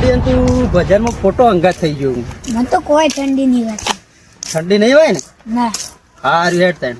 બેન તું બજારમાં ફોટો અંગાત થઈ ગયો. મને તો કોઈ ઠંડી નહીં હોય ઠંડી નહીં હોય ને? ના. હા રિહેટ તને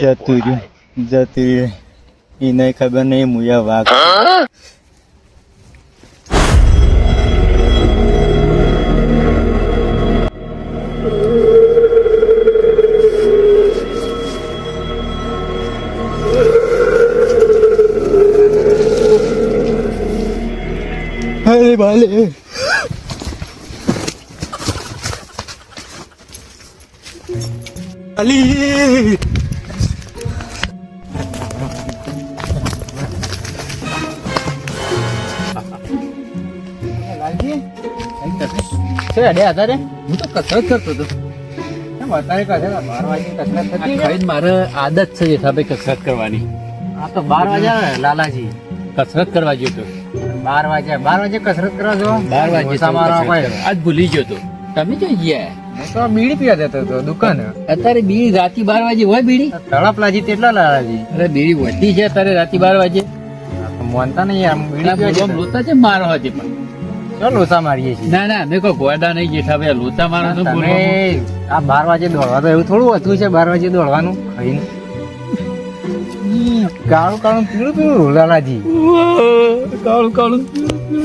જતું રહ્યું જતું રહ્યું. એને ખબર નહીં મુયા વાઘ. અરે બાલે અલી. છે અડે આધારે? હું તો કસરત કરતો હતો. મારે આદત છે જેઠાભાઈ કસરત કરવાની. આ તો બાર વાગ્યા ને લાલાજી. કસરત કરવા ગયો તો. બાર વાગે. બાર વાગે કસરત કરો છો? બાર વાગે આજ ભૂલી ગયો તો. તમે જો ગયા? તો બીડી પીવા જતો હતો દુકાન. અત્યારે બીડી રાતી બાર વાગે હોય બીડી? તળપલાજી તેટલા લાલાજી અરે બીડી વધી છે અત્યારે રાતી બાર વાગે. માનતા નહીં યાર બીડી લોતા છે મારો હતી પણ. ચલો લોસા મારીએ છીએ. ના ના મેં કોઈ ગોડા નહીં જેઠાભાઈ આ લોતા મારો તો આ બાર વાગે દોડવા તો એવું થોડું હતું છે બાર વાગે દોડવાનું ખાઈને. કાળું કાળું પીળું પીળું લાલાજી. કાળું કાળું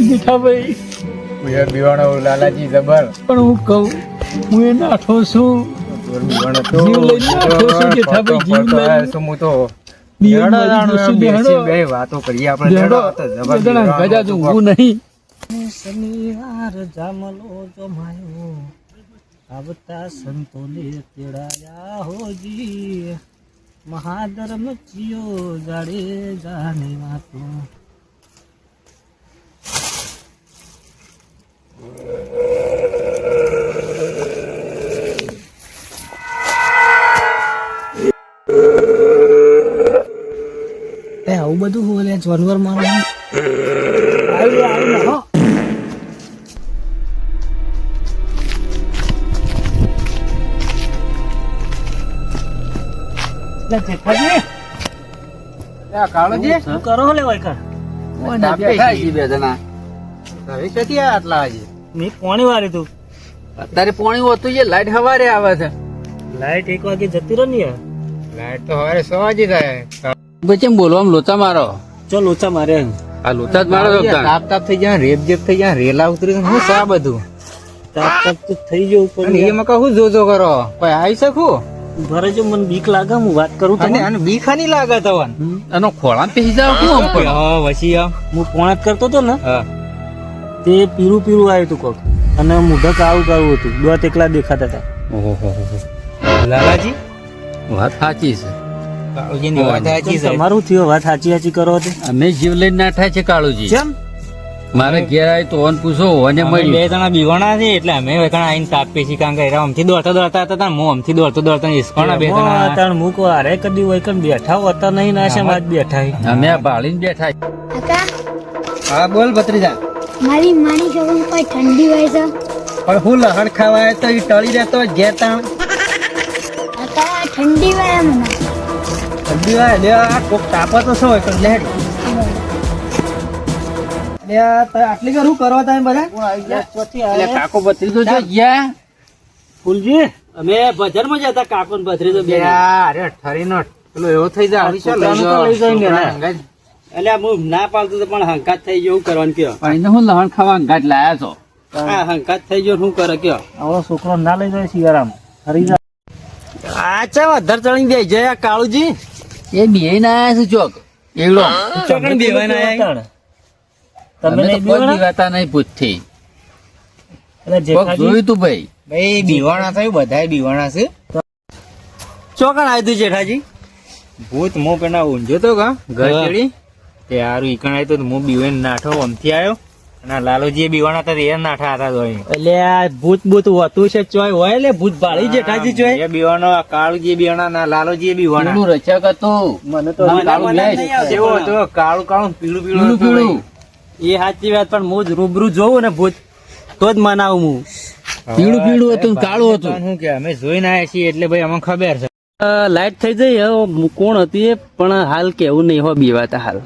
જેઠાભાઈ ઉયર બીવાણો લાલાજી જબર. પણ હું કહું હું એ નાઠો છું. જીવ લઈને નાઠો છું કે જીવ લઈને. હું તો વાતો કરીએ આપણે. ગજા તો નહીં. શનિવાર જામલો જમાયો. આવતા સંતોને તેડાયા હોજી. મહાધર્મ ચિયો જાડે જાને વાતો. આવું બધું હું લે જાનવર મારવાનું આવ્યું આવી હો લે જેઠાજી આ કાળોજી? શું કરો લે વાયકા બેઠા છીએ બે જણા. હવે ક્યાંથી આટલા આજે મેં પોણી વારી તું. અત્યારે પોણી હોતું છે લાઈટ હવારે આવે છે. લાઈટ એક વાગે જતી રહે ને લાઈટ તો હવે સો વાગે થાય પછી બોલવા લોચા મારો. ચો લોચા મારે આ લોચા જ મારો તાપ તાપ થઈ જાય રેપ જેપ થઈ જાય રેલા ઉતરી જાય શું સા બધું? તાપ તાપ તો થઈ જવું પણ એ મકા શું જોજો કરો? કોઈ આવી શકું? ભરે જો મને બીક લાગે હું વાત કરું અને તને અને બીક નહીં લાગે તવન. એનો ખોળા પેસી જાવ કેવું આમ પણ? હા વસી હું પોણા કરતો તો ને તે પીરું પીરું આવ્યું હતું કોક. અને મુઢક આવું કરવું હતું. દોત એકલા દેખાતા હતા. લાલાજી? વાત સાચી છે. કાળુજીની વાત સાચી છે. તમારું થયો વાત સાચી સાચી કરો હતી અમે જીવ લઈને નાઠા છે કાળુજી. કેમ મારે ઘેર આવી તો ઓન પૂછો ઓને મળી બે જણા બીવાણા છે એટલે અમે વેકણ આઈને તાપ પેશી કાં કે અમથી દોડતા દોડતા હતા હું અમથી દોડતો દોડતા ઈસકોણા બે જણા. તાણ મૂકો અરે કદી હોય કણ બેઠા હોતા નહીં ના છે આજ બેઠા અમે આ ભાળીને બેઠા કાકા? હા બોલ ભત્રીજા. મારી માની જવું કોઈ ઠંડી હોય છે પણ હું લહણ ખાવાય તો ઈ ટળી રહેતો ઘેર તાણ. કાકા ઠંડી હોય મને ઠંડી વાય લે આ કોક તાપા તો શું હોય પણ લેડ આટલી કરું કરવા તમે બધા? એટલે કાકો બત્રી તો જો ગયા? ફૂલજી? અમે બજારમાં જતા કાકો ને ભત્રીજો બે અરે ઠરીનો પેલો એવો થઈ જાય ને. ના. એટલે હું ના પાડતો તો પણ હંકાત થઈ ગયો કરવાનું કયો? પણ એને હું લહણ ખાવા હંકાત લાયા છો? હા હંકાત થઈ ગયો શું કરે કયો? આવડો છોકરો ના લઈ જાય સિયારામ હરી જાય આચા ચા અધર ચણી દે જય કાળુજી. એ બે ના આયા છે ચોક. એવડો. ચોકણ બેવાના આયા. તમે નહીં કોઈ બીવાના? દીવાતા નહીં જેઠાજી જોયું તું ભાઈ? ભાઈ બીવાણા થયું બધા બીવાણા છે. ચોકણ આવ્યું તું જેઠાજી? ભૂત મો પેલા ઊંઝો તો કા? ઘર ચડી? તે હારું ઈકણ આવ્યો તો હું બીવાઈને નાઠો આમથી આવ્યો અને લાલુજી બીવાણા હતા તે એ નાઠા હતા તો એટલે આ ભૂત ભૂત હોતું છે ચોય હોય એટલે ભૂત ભાળી જેઠાજી ચોય? એ બીવાનો આ કાળુજી બીવાણા ના લાલુજી બીવાણા. નું રચક હતું. મને તો કાળું કાળું પીળું પીળું પીળું. એ સાચી વાત પણ હું જ રૂબરૂ જોઉં ને ભૂત તો જ મનાવું હું. પીળું પીળું હતું કાળું હતું. શું કે અમે જોઈને આવ્યા છીએ એટલે ભાઈ અમને ખબર છે. લાઈટ થઈ જઈ કોણ હતી એ પણ હાલ કેવું નહીં હો બીવાતા હાલ.